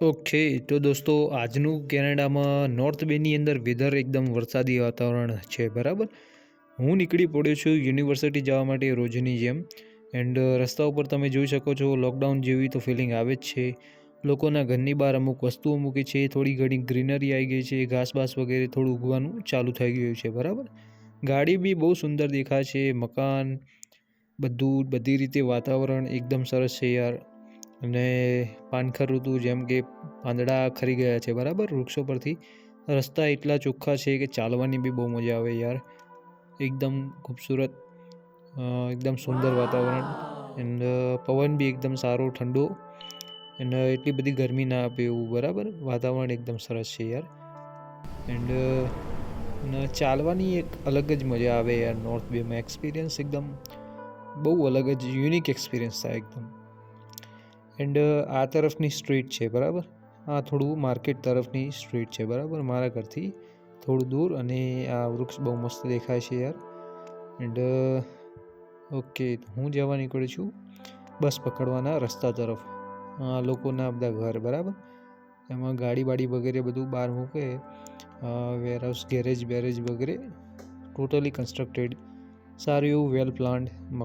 Okay, તો દોસ્તો આજનું કેનેડામાં નોર્થ બેની અંદર વેધર એકદમ વરસાદી વાતાવરણ છે, બરાબર? હું નીકળી પડ્યો છું યુનિવર્સિટી જવા માટે રોજની જેમ. એન્ડ રસ્તા ઉપર તમે જોઈ શકો છો લોકડાઉન જેવી તો ફિલિંગ આવે જ છે. લોકોના ઘરની બહાર અમુક વસ્તુઓ મૂકી છે, થોડી ઘણી ગ્રીનરી આવી ગઈ છે ઘાસબાસ વગેરે થોડું ઉગવાનું ચાલુ થઈ ગયું છે, બરાબર? ગાડી બી બહુ સુંદર દેખાય છે, મકાન બધું બધી રીતે વાતાવરણ એકદમ સરસ છે યાર. અને પાનખર ઋતુ જેમ કે પાંદડા ખરી ગયા છે, બરાબર? વૃક્ષો પરથી. રસ્તા એટલા ચોખ્ખા છે કે ચાલવાની બી બહુ મજા આવે યાર. એકદમ ખૂબસૂરત એકદમ સુંદર વાતાવરણ. એન્ડ પવન બી એકદમ સારો, ઠંડો. એન્ડ એટલી બધી ગરમી ના આપે એવું, બરાબર? વાતાવરણ એકદમ સરસ છે યાર. એન્ડ ચાલવાની એક અલગ જ મજા આવે યાર, નોર્થ બેમાં. એક્સપિરિયન્સ એકદમ બહુ અલગ જ, યુનિક એક્સપિરિયન્સ થાય એકદમ. એન્ડ આ તરફની સ્ટ્રીટ છે, બરાબર? આ થોડું માર્કેટ તરફની સ્ટ્રીટ છે, બરાબર? મારા ઘરથી થોડું દૂર અને આ વૃક્ષ બહુ મસ્ત દેખાય છે યાર. એન્ડ ઓકે હું જવા નીકળું છું બસ પકડવાના રસ્તા તરફ. લોકોના બધા ઘર, બરાબર? એમાં ગાડી બાડી વગેરે બધું બહાર મૂકે વેરહાઉસ ગેરેજ બેરેજ વગેરે. ટોટલી કન્સ્ટ્રક્ટેડ સારું એવું વેલ પ્લાન્ડ